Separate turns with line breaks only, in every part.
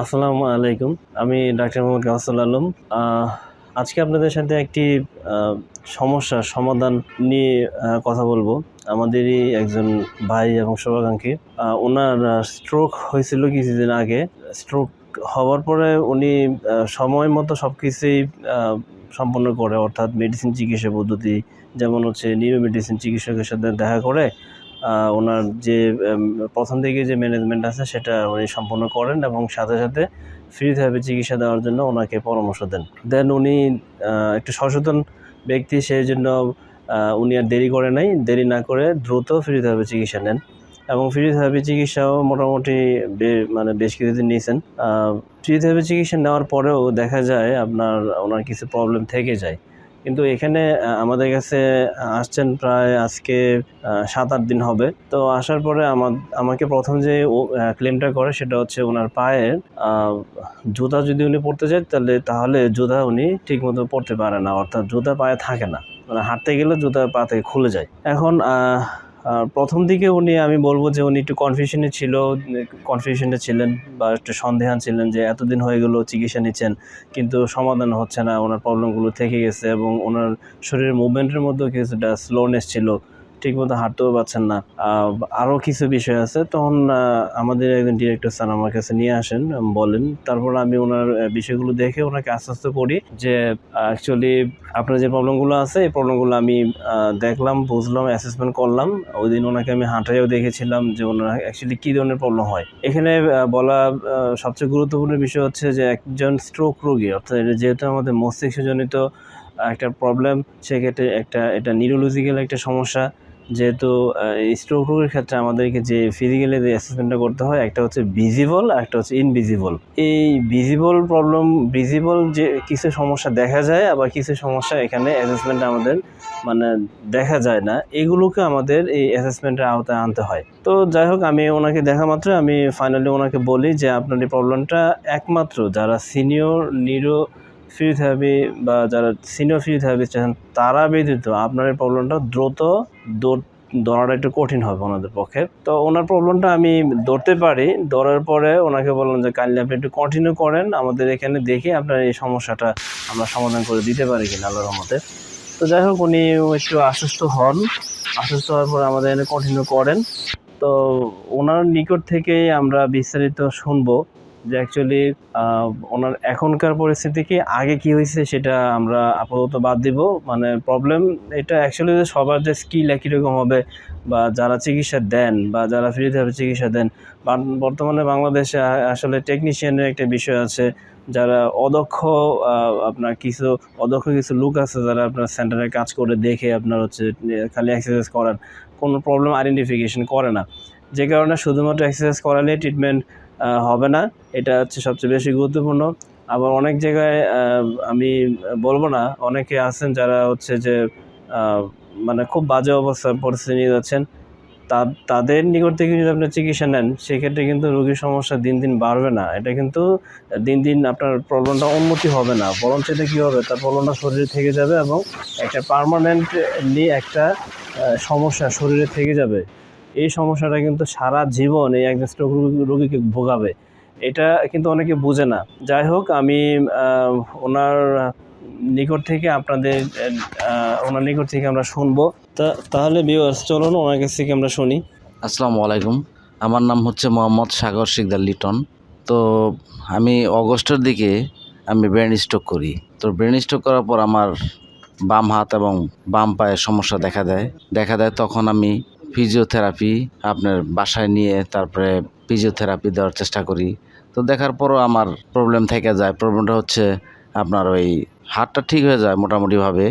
আসসালামু আলাইকুম। আমি ডাক্তার মোহাম্মদ গাউসুল আলম। আজকে আপনাদের সাথে একটি আহ, সমস্যার সমাধান নিয়ে কথা বলব। আমাদেরই একজন ভাই এবং শুভাকাঙ্ক্ষী ওনার স্ট্রোক হয়েছিল কিছুদিন আগে। স্ট্রোক হওয়ার পরে উনি সময় মতো সব কিছুই সম্পন্ন করে অর্থাৎ মেডিসিন চিকিৎসা পদ্ধতি যেমন হচ্ছে নিউরো মেডিসিন চিকিৎসকের সাথে দেখা করে ওনার যে প্রথম থেকে যে ম্যানেজমেন্ট আছে সেটা উনি সম্পন্ন করেন এবং সাথে সাথে ফ্রি থেরাপি চিকিৎসা দেওয়ার জন্য ওনাকে পরামর্শ দেন। দেন উনি একটু সচেতন ব্যক্তি সেই জন্য উনি আর দেরি করে নাই। দেরি না করে দ্রুত ফ্রি থেরাপি চিকিৎসা নেন এবং ফ্রি থেরাপি চিকিৎসাও মোটামুটি মানে বেশ কিছুদিন নিয়েছেন। ফ্রি থেরাপি চিকিৎসা নেওয়ার পরেও দেখা যায় আপনার, ওনার কিছু প্রবলেম থেকে যায়। কিন্তু এখানে আমাদের কাছে আসছেন প্রায় আজকে সাত আট দিন হবে। তো আসার পরে আমার আমাকে প্রথম যে ক্লেমটা করে সেটা হচ্ছে ওনার পায়ের জুতা যদি উনি পড়তে চায় তাহলে তাহলে জুতা উনি ঠিকমতো পড়তে পারে না। অর্থাৎ জুতা পায়ে থাকে না। মানে হাঁটতে গেলে জুতা পা থেকে খুলে যায়। এখন প্রথম দিকে উনি, আমি বলব যে উনি একটু কনফিউশনে ছিল কনফিউশনে ছিলেন বা একটু সন্দেহান ছিলেন যে এতদিন হয়ে গেল, চিকিৎসা নিচ্ছেন, কিন্তু সমাধান হচ্ছে না, ওনার প্রবলেমগুলো থেকে গেছে এবং ওনার শরীরের মুভমেন্টের মধ্যেও কিছুটা স্লোনেস ছিল। ঠিকমতো হাঁটতেও পারছেন না। আরও কিছু বিষয় আছে। তখন আমাদের একজন ডিরেক্টর স্যার আমার কাছে নিয়ে আসেন বলেন, তারপর আমি ওনার বিষয়গুলো দেখে ওনাকে আশ্বস্ত করি যে অ্যাকচুয়ালি আপনার যে প্রবলেমগুলো আছে, এই প্রবলেমগুলো আমি দেখলাম, বুঝলাম অ্যাসেসমেন্ট করলাম। ওই দিন ওনাকে আমি হাঁটাইও দেখেছিলাম যে ওনার অ্যাকচুয়ালি কী ধরনের প্রবলেম হয়। এখানে বলা সবচেয়ে গুরুত্বপূর্ণ বিষয় হচ্ছে যে একজন স্ট্রোক রোগী, অর্থাৎ এটা যেহেতু আমাদের মস্তিষ্কজনিত একটা প্রবলেম সেক্ষেত্রে একটা, এটা নিউরোলজিক্যাল একটা সমস্যা যেহেতু স্ট্রোক রোগের ক্ষেত্রে আমাদেরকে যে ফিজিক্যালি যে অ্যাসেসমেন্টটা করতে হয়, একটা হচ্ছে ভিজিবল আর একটা হচ্ছে ইনভিজিবল এই ভিজিবল প্রবলেম ভিজিবল যে কিছু সমস্যা দেখা যায়, আবার কিছু সমস্যা এখানে অ্যাসেসমেন্ট আমাদের মানে দেখা যায় না। এগুলোকে আমাদের এই অ্যাসেসমেন্টের আওতায় আনতে হয়। তো যাই হোক, আমি ওনাকে দেখা মাত্র আমি ফাইনালি ওনাকে বলি যে আপনার এই প্রবলেমটা একমাত্র যারা সিনিয়র ফিজিওথেরাপি বা যারা সিনিয়র ফিজিওথেরাপি চান তারা ব্যতীত আপনার এই প্রবলেমটা দ্রুত দৌড় ধরাটা একটু কঠিন হবে ওনাদের পক্ষে। তো ওনার প্রবলেমটা আমি ধরতে পারি। ধরার পরে ওনাকে বললাম যে, কাইন্ডলি আপনি একটু কন্টিনিউ করেন। আমাদের এখানে দেখে আপনার এই সমস্যাটা আমরা সমাধান করে দিতে পারি কিনা আল্লাহর রহমতে। তো যাই হোক, উনি একটু আশ্বস্ত হন। আশ্বস্ত হওয়ার পরে আমাদের এখানে কন্টিনিউ করেন। তো ওনার নিকট থেকেই আমরা বিস্তারিত শুনব। যে অ্যাকচুয়ালি ওনার এখনকার পরিস্থিতি কি, আগে কি হয়েছে সেটা আমরা আপাতত বাদ দিব। মানে প্রবলেম এটা অ্যাকচুয়ালি যে সবার যে স্কিল একই রকম হবে বা যারা চিকিৎসা দেন বা যারা ফ্রি থেরাপি চিকিৎসা দেন বর্তমানে বাংলাদেশে আসলে টেকনিশিয়ানের একটা বিষয় আছে, যারা অদক্ষ আপনার কিছু, অদক্ষ কিছু লোক আছে যারা আপনার সেন্টারে কাজ করে দেখে আপনার হচ্ছে খালি এক্সারসাইজ করার, কোনো প্রবলেম আইডেন্টিফিকেশন করে না। যে কারণে শুধুমাত্র এক্সারসাইজ করালে ট্রিটমেন্ট হবে না। এটা হচ্ছে সবচেয়ে বেশি গুরুত্বপূর্ণ। আবার অনেক জায়গায় আমি বলব না, অনেকে আছেন যারা হচ্ছে যে মানে খুব বাজে অবস্থা পরিস্থিতি নিয়ে যাচ্ছেন। তা, তাদের নিকট থেকে যদি আপনি চিকিৎসা নেন, সেক্ষেত্রে কিন্তু রোগীর সমস্যা দিন দিন বাড়বে না। এটা কিন্তু দিন দিন আপনার প্রবলেমটা উন্নতি হবে না। বরং সেটা কী হবে? তার প্রবলেমটা শরীরে থেকে যাবে এবং একটা পারমানেন্টলি একটা সমস্যা শরীরে থেকে যাবে। এই সমস্যাটা কিন্তু সারা জীবন এই একজন স্ট্রোক রোগীকে ভোগাবে। এটা কিন্তু অনেকে বুঝে না। যাই হোক, আমি ওনার নিকট থেকে আপনাদের ওনার নিকট থেকে আমরা শুনব। তা, তাহলে বিওয়ার্স চলুন ওনার কাছ থেকে আমরা শুনি।
আসসালামু আলাইকুম। আমার নাম হচ্ছে মোহাম্মদ সাগর শিকদার লিটন। তো, আমি অগস্টের দিকে আমি ব্রেন স্ট্রোক করি। তো, ব্রেন স্ট্রোক করার পর আমার বাম হাত এবং বাম পায়ে সমস্যা দেখা দেয়। দেখা দেয় তখন আমি ফিজিওথেরাপি আপনার বাসায় নিয়ে তারপরে ফিজিওথেরাপি দেওয়ার চেষ্টা করি। তো দেখার পরও আমার প্রবলেম থেকে যায়। প্রবলেমটা হচ্ছে আপনার ওই হাতটা ঠিক হয়ে যায় মোটামুটিভাবে,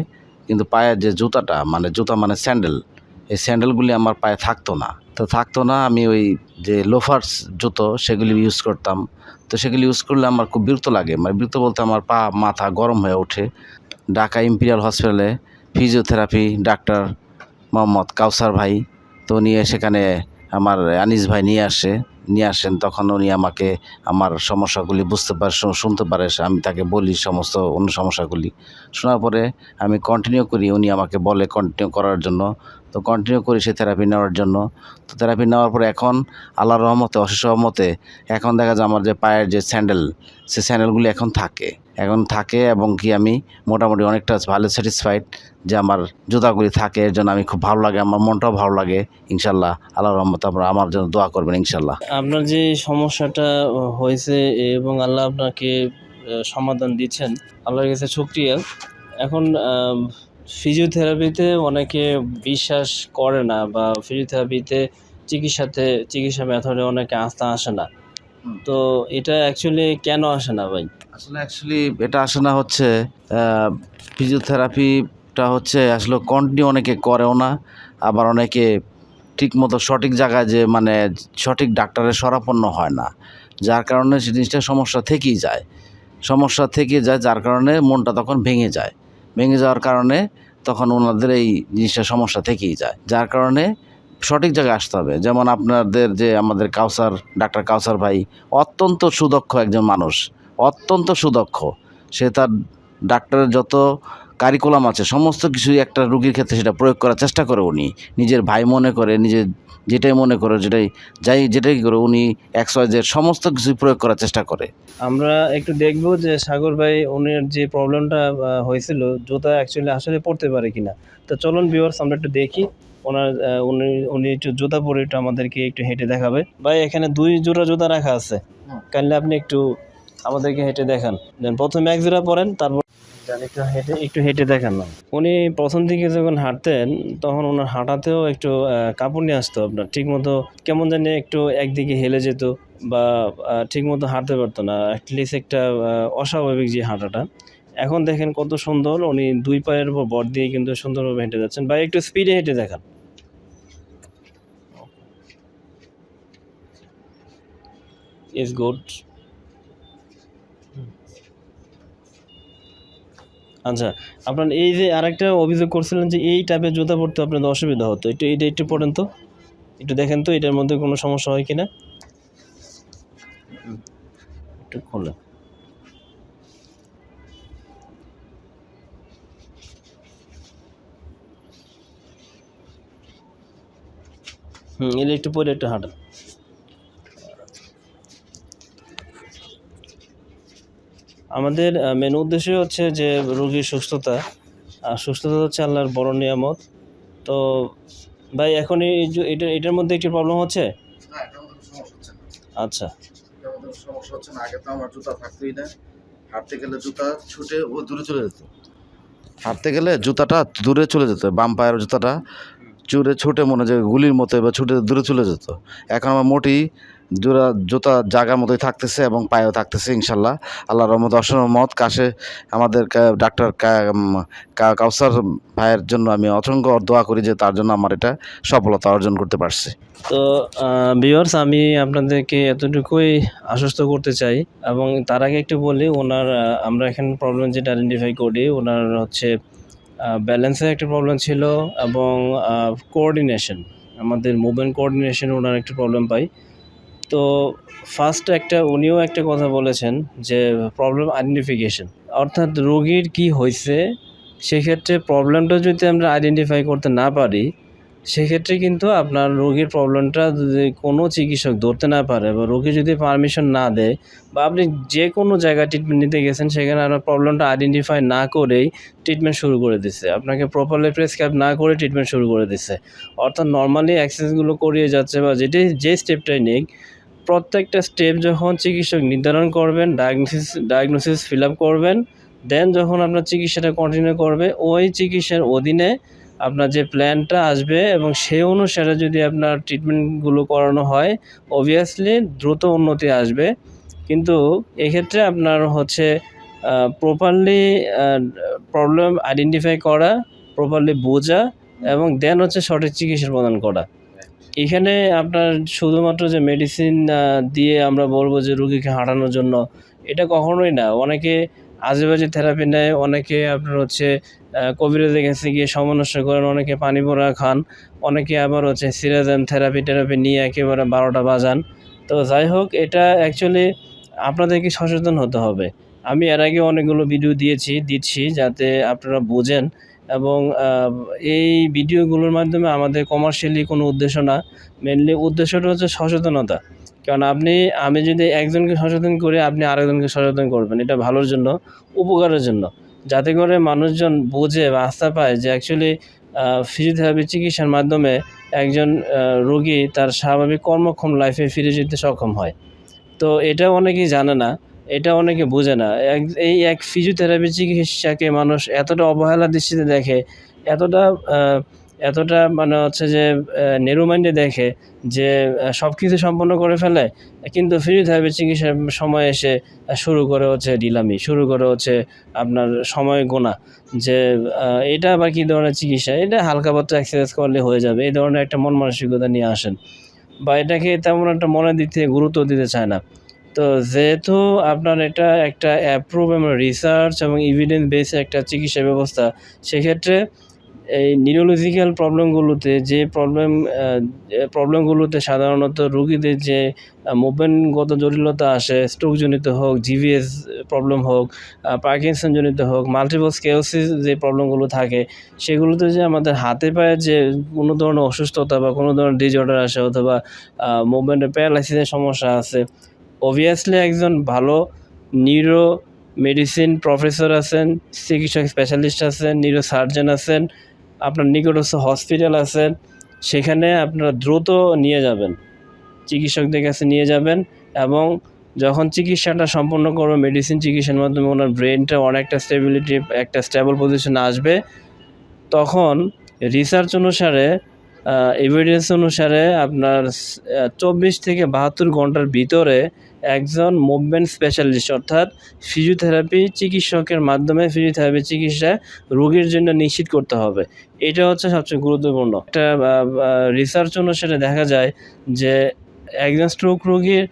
কিন্তু পায়ের যে জুতাটা মানে জুতা মানে স্যান্ডেল এই স্যান্ডেলগুলি আমার পায়ে থাকতো না। তো থাকতো না, আমি ওই যে লোফার্স জুতো সেগুলি ইউজ করতাম। তো সেগুলি ইউজ করলে আমার খুব বিরক্ত লাগে। মানে বিরক্ত বলতে আমার পা, মাথা গরম হয়ে ওঠে। ঢাকা ইম্পিরিয়াল হসপিটালে ফিজিওথেরাপি ডাক্তার মোহাম্মদ কাউসার ভাই তো নিয়ে সেখানে আমার আনিস ভাই নিয়ে আসে, নিয়ে আসেন। তখন উনি আমাকে আমার সমস্যাগুলি বুঝতে পারে শুনতে পারে আমি তাকে বলি সমস্ত অন্য সমস্যাগুলি। শোনার পরে আমি কন্টিনিউ করি, উনি আমাকে বলে কন্টিনিউ করার জন্য। তো কন্টিনিউ করি সেই থেরাপি নেওয়ার জন্য। তো থেরাপি নেওয়ার পরে এখন আল্লাহর রহমতে, অশেষ রহমতে এখন দেখা যায় আমার যে পায়ের যে স্যান্ডেল সে স্যান্ডেলগুলি এখন থাকে। এখন থাকে এবং কি আমি মোটামুটি অনেকটা ভালো স্যাটিসফাইড যে আমার জুতাগুলি থাকে, এর জন্য আমি খুব ভালো লাগে, আমার মনটাও ভালো লাগে। ইনশাল্লাহ আল্লাহর রহমত আপনারা আমার জন্য দোয়া করবেন, ইনশাল্লাহ।
আপনার যে সমস্যাটা হয়েছে এবং আল্লাহ আপনাকে সমাধান দিচ্ছেন, আল্লাহর কাছে শুক্রিয়া। এখন ফিজিওথেরাপিতে অনেকে বিশ্বাস করে না বা ফিজিওথেরাপিতে চিকিৎসাতে চিকিৎসা মেথডে অনেকে আস্থা আসে না। তো এটা অ্যাকচুয়ালি কেন আসে না ভাই?
আসলে অ্যাকচুয়ালি এটা আসে না হচ্ছে ফিজিওথেরাপিটা হচ্ছে আসলে কন্টিনিউ অনেকে করেও না। আবার অনেকে ঠিকমতো সঠিক জায়গায় যে মানে সঠিক ডাক্তারের সরাপন্ন হয় না। যার কারণে সে জিনিসটা সমস্যা থেকেই যায়। সমস্যা থেকে যায় যার কারণে মনটা তখন ভেঙে যায়। ভেঙে যাওয়ার কারণে তখন ওনাদের এই জিনিসটা সমস্যা থেকেই যায়। যার কারণে সঠিক জায়গায় আসতে হবে। যেমন আপনাদের যে আমাদের কাউসার, ডাক্তার কাউসার ভাই অত্যন্ত সুদক্ষ একজন মানুষ, অত্যন্ত সুদক্ষ। সে তার ডাক্তারের যত কারিকুলাম আছে। সমস্ত কিছুই একটা রুগীর ক্ষেত্রে সেটা প্রয়োগ করার চেষ্টা করে উনি। নিজের ভাই মনে করে নিজের যেটাই মনে করে যেটাই যাই যেটাই করে উনি এক্স ওয়াই জেড সমস্ত কিছুই প্রয়োগ করার চেষ্টা করে।
আমরা একটু দেখব যে সাগর ভাই উনির যে প্রবলেমটা হয়েছিল জুতা অ্যাকচুয়ালি আসলে পড়তে পারে কিনা। তো চলুন ভিউয়ার্স আমরা একটু দেখি। ওনার উনি উনি একটু জুতা পরে একটু আমাদেরকে একটু হেঁটে দেখাবে। ভাই এখানে দুই জোড়া জুতা রাখা আছে। কাইন্ডলি আপনি একটু আমাদেরকে হেঁটে দেখান। দেন প্রথমে এক জোড়া পরেন তারপর একটু হেঁটে একটু হেঁটে দেখান না। উনি প্রথম দিকে যখন হাঁটতেন তখন ওনার হাঁটাতেও একটু আহ, কাঁপুনি আসতো আপনার। ঠিক মতো কেমন জানি একটু একদিকে হেলে যেত বা ঠিক মতো হাঁটতে পারতো না। অ্যাটলিস্ট একটা অস্বাভাবিক যে হাঁটাটা। এখন দেখেন কত সুন্দর উনি দুই পায়ের উপর বর দিয়ে কিন্তু সুন্দরভাবে হেঁটে যাচ্ছেন। বা একটু স্পিডে হেঁটে দেখান। ইজ গুড আচ্ছা আপনার এই যে আরেকটা অভিযোগ করছিলেন যে এই টাইপের জুতা পরতে আপনাদের অসুবিধা হতো, একটু এইটা একটু পড়েন তো। একটু দেখেন তো, এটার মধ্যে কোনো সমস্যা হয় কিনা? একটু খোলেন। হুম এটা একটু পরে একটু হাঁটান। আমাদের মেন উদ্দেশ্য হচ্ছে যে রোগীর সুস্থতা। আর সুস্থতা হচ্ছে আল্লাহর বড় নিয়ামত। তো ভাই এখন এই এটা এটার মধ্যে একটু প্রবলেম হচ্ছে? আচ্ছা।
সমস্যা হচ্ছে না। আগে তো আমার জুতা থাকতোই না। হাঁটতে গেলে জুতা ছুটে ও দূরে চলে যেত। হাঁটতে গেলে জুতাটা দূরে চলে যেত বাম পায়ের জুতাটা। চুরে ছুটে মনে যে গুলির মতো বা ছুটে দূরে চলে যেত। এখন আমার মোটেই জোড়া জুতা জায়গার মতোই থাকতেছে এবং পায়েও থাকতেছে, ইনশাল্লাহ। আল্লাহ রহমত অসরমত কাশে আমাদের ডাক্তার কাউসার ভাইয়ের জন্য আমি অসংখ্য দোয়া করি যে তার জন্য আমার এটা সফলতা অর্জন করতে পারছি।
তো ভিউয়ার্স আমি আপনাদেরকে এতটুকুই আশ্বস্ত করতে চাই এবং তার আগে একটু বলি, ওনার আমরা এখানে প্রবলেম যেটা আইডেন্টিফাই করি, ওনার হচ্ছে ব্যালেন্সের একটা প্রবলেম ছিল এবং কোঅর্ডিনেশন আমাদের মুভমেন্ট কোঅর্ডিনেশন ওনার একটা প্রবলেম পাই। তো ফার্স্ট একটা উনিও একটা কথা বলেছেন যে প্রবলেম আইডেন্টিফিকেশন অর্থাৎ রোগীর কি হয়েছে সেক্ষেত্রে প্রবলেমটা যদি আমরা আইডেন্টিফাই করতে না পারি, সেক্ষেত্রে কিন্তু আপনার রোগীর প্রবলেমটা যদি কোনো চিকিৎসক ধরতে না পারে বা রোগী যদি পারমিশন না দেয় বা আপনি যে কোনো জায়গায় ট্রিটমেন্ট নিতে গেছেন, সেখানে আপনার প্রবলেমটা আইডেন্টিফাই না করেই ট্রিটমেন্ট শুরু করে দিচ্ছে আপনাকে প্রপারলি প্রেসক্রাইব না করে ট্রিটমেন্ট শুরু করে দিচ্ছে অর্থাৎ নর্মালি অ্যাক্সেসগুলো করিয়ে যাচ্ছে বা যেটাই, যে স্টেপটাই নিক প্রত্যেকটা স্টেপ যখন চিকিৎসক নির্ধারণ করবেন ডায়াগনোসিস ডায়াগনোসিস ফিল আপ করবেন দেন যখন আপনার চিকিৎসাটা কন্টিনিউ করবে, ওই চিকিৎসার অধীনে আপনার যে প্ল্যানটা আসবে এবং সেই অনুসারে যদি আপনার ট্রিটমেন্টগুলো করানো হয় অবভিয়াসলি দ্রুত উন্নতি আসবে। কিন্তু এক্ষেত্রে আপনার হচ্ছে প্রপারলি প্রবলেম আইডেন্টিফাই করা প্রপারলি বোঝা এবং দেন হচ্ছে সঠিক চিকিৎসা প্রদান করা। এখানে আপনার শুধুমাত্র যে মেডিসিন দিয়ে আমরা বলব যে রুগীকে হাঁটানোর জন্য, এটা কখনোই না। অনেকে আজেবাজে থেরাপি নেয়, অনেকে আপনার হচ্ছে কবিরাজের কাছে গিয়ে সমন্বয় করেন, অনেকে পানি পড়া খান, অনেকে আবার হচ্ছে সিরাজান থেরাপি টেরাপি নিয়ে একেবারে বারোটা বাজান। তো যাই হোক, এটা অ্যাকচুয়ালি আপনাদেরকে সচেতন হতে হবে। আমি এর আগে অনেকগুলো ভিডিও দিয়েছি, দিচ্ছি যাতে আপনারা বোঝেন এবং এই ভিডিওগুলোর মাধ্যমে আমাদের কমার্শিয়ালি কোনো উদ্দেশ্য না। মেনলি উদ্দেশ্যটা হচ্ছে সচেতনতা। কারণ আপনি, আমি যদি একজনকে সচেতন করি, আপনি আরেকজনকে সচেতন করবেন। এটা ভালোর জন্য, উপকারের জন্য। যাতে করে মানুষজন বোঝে বা আস্থা পায় যে অ্যাকচুয়ালি ফিজিওথেরাপি চিকিৎসার মাধ্যমে একজন রোগী তার স্বাভাবিক কর্মক্ষম লাইফে ফিরে যেতে সক্ষম হয়। তো এটা অনেকেই জানে না। এটা অনেকে বোঝে না। এই এক ফিজিওথেরাপি চিকিৎসাকে মানুষ এতটা অবহেলা দৃষ্টিতে দেখে, এতটা এতটা মানে হচ্ছে যে নেরু মাইন্ডে দেখে যে সব কিছু সম্পন্ন করে ফেলে, কিন্তু ফিজিওথেরাপি চিকিৎসার সময় এসে শুরু করে হচ্ছে ডিলামি শুরু করে হচ্ছে আপনার সময় গোনা যে এটা আবার কী ধরনের চিকিৎসা? এটা হালকা পাতলা এক্সারসাইজ করলে হয়ে যাবে, এই ধরনের একটা মন মানসিকতা নিয়ে আসেন। বা এটাকে তেমন একটা মনের দিক থেকে গুরুত্ব দিতে চায় না। তো যেহেতু আপনার এটা একটা অ্যাপ্রুভ এবং রিসার্চ এবং ইভিডেন্স বেস একটা চিকিৎসা ব্যবস্থা, সেক্ষেত্রে এই নিউরোলজিক্যাল প্রবলেমগুলোতে যে প্রবলেম প্রবলেমগুলোতে সাধারণত রোগীদের যে মুভমেন্টগত জটিলতা আসে স্ট্রোকজনিত হোক জিভিএস প্রবলেম হোক পার্কিনসনজনিত হোক মাল্টিপল স্কেওসিস যে প্রবলেমগুলো থাকে, সেগুলোতে যে আমাদের হাতে পায়ে যে কোনো ধরনের অসুস্থতা বা কোনো ধরনের ডিজঅর্ডার আসে অথবা মুভমেন্টের প্যারালাইসিসের সমস্যা আছে অবভিয়াসলি একজন ভালো নিউরো মেডিসিন প্রফেসর আছেন, চিকিৎসক স্পেশালিস্ট আছেন নিউরো সার্জন আছেন, আপনার নিকটস্থ হসপিটাল আছেন, সেখানে আপনারা দ্রুত নিয়ে যাবেন। চিকিৎসকদের কাছে নিয়ে যাবেন এবং যখন চিকিৎসাটা সম্পন্ন করবে মেডিসিন চিকিৎসার মাধ্যমে ওনার ব্রেনটা অনেকটা স্টেবিলিটি একটা স্টেবল পজিশনে আসবে, তখন রিসার্চ অনুসারে এভিডেন্স অনুসারে আপনার চব্বিশ থেকে বাহাত্তর ঘণ্টার ভিতরে একজন মুভমেন্ট স্পেশালিস্ট, অর্থাৎ ফিজিওথেরাপি চিকিৎসকের মাধ্যমে ফিজিওথেরাপি চিকিৎসা রোগীর জন্য নিশ্চিত করতে হবে। এটা হচ্ছে সবচেয়ে গুরুত্বপূর্ণ। একটা রিসার্চ অনুসারে দেখা যায় যে একজন স্ট্রোক রোগীর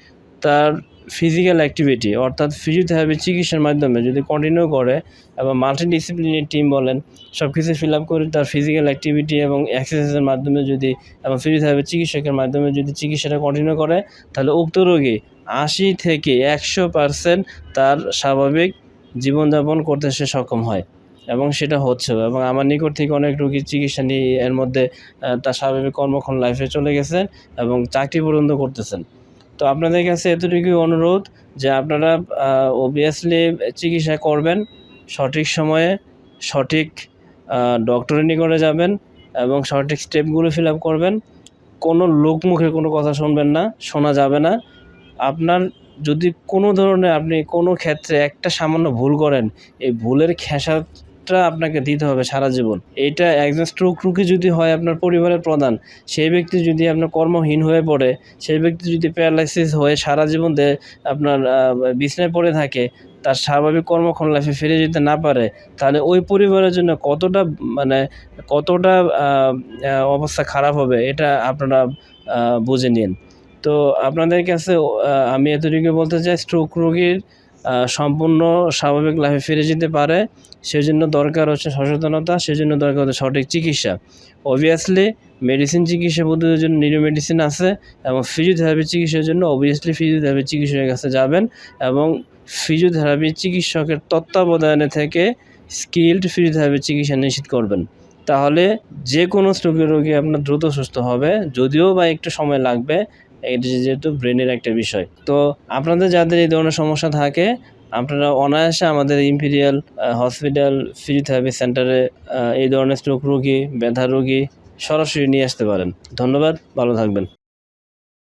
তার ফিজিক্যাল অ্যাক্টিভিটি অর্থাৎ ফিজিওথেরাপি চিকিৎসার মাধ্যমে যদি কন্টিনিউ করে এবং মাল্টিডিসিপ্লিনারি টিম বলেন সব কিছু ফিল আপ করে তার ফিজিক্যাল অ্যাক্টিভিটি এবং এক্সারসাইজের মাধ্যমে যদি এবং ফিজিওথেরাপি চিকিৎসকের মাধ্যমে যদি চিকিৎসাটা কন্টিনিউ করে, তাহলে উক্ত রোগী আশি থেকে একশো পার্সেন্ট তার স্বাভাবিক জীবনযাপন করতে সে সক্ষম হয় এবং সেটা হচ্ছে এবং আমার নিকট থেকে অনেক রোগীর চিকিৎসা নিয়ে এর মধ্যে তার স্বাভাবিক কর্মক্ষণ লাইফে চলে গেছেন এবং চাকরি পর্যন্ত করতেছেন। তো আপনাদের কাছে এতটুকুই অনুরোধ যে আপনারা অবভিয়াসলি চিকিৎসা করবেন, সঠিক সময়ে সঠিক ডক্টরের নিকটে যাবেন এবং সঠিক স্টেপগুলো ফিল আপ করবেন। কোনো লোকমুখে কোনো কথা শুনবেন না, শোনা যাবে না। আপনার যদি কোনো ধরনের আপনি কোনো ক্ষেত্রে একটা সামান্য ভুল করেন, এই ভুলের খেসারটা আপনাকে দিতে হবে সারা জীবন। এইটা একজন স্ট্রোক রুগী যদি হয় আপনার পরিবারের প্রধান, সেই ব্যক্তি যদি আপনার কর্মহীন হয়ে পড়ে, সেই ব্যক্তি যদি প্যারালাইসিস হয়ে সারা জীবন আপনার বিছনায় পড়ে থাকে, তার স্বাভাবিক কর্মক্ষণ লাইফে ফিরে যেতে না পারে, তাহলে ওই পরিবারের জন্য কতটা মানে কতটা অবস্থা খারাপ হবে, এটা আপনারা বুঝে নিন। তো আপনাদের কাছে আমি এতটুকু বলতে চাই স্ট্রোক রোগীর সম্পূর্ণ স্বাভাবিক লাইফে ফিরে যেতে পারে। সেজন্য দরকার হচ্ছে সচেতনতা, সেজন্য দরকার হচ্ছে সঠিক চিকিৎসা। অবভিয়াসলি মেডিসিন চিকিৎসা পদ্ধতির জন্য নিউরো মেডিসিন আছে এবং ফিজিওথেরাপি চিকিৎসার জন্য অবভিয়াসলি ফিজিওথেরাপি চিকিৎসকের কাছে যাবেন এবং ফিজিওথেরাপি চিকিৎসকের তত্ত্বাবধানে থেকে স্কিল্ড ফিজিওথেরাপি চিকিৎসা নিশ্চিত করবেন। তাহলে যে কোনো স্ট্রোকের রোগী আপনার দ্রুত সুস্থ হবে, যদিও বা একটু সময় লাগবে, এটা যেহেতু ব্রেনের একটা বিষয়। তো আপনাদের যাদের এই ধরনের সমস্যা থাকে আপনারা অনায়াসে আমাদের ইম্পিরিয়াল হসপিটাল ফিজিওথেরাপি সেন্টারে এই ধরনের স্ট্রোক রোগী ব্যথা রোগী সরাসরি নিয়ে আসতে পারেন। ধন্যবাদ, ভালো থাকবেন।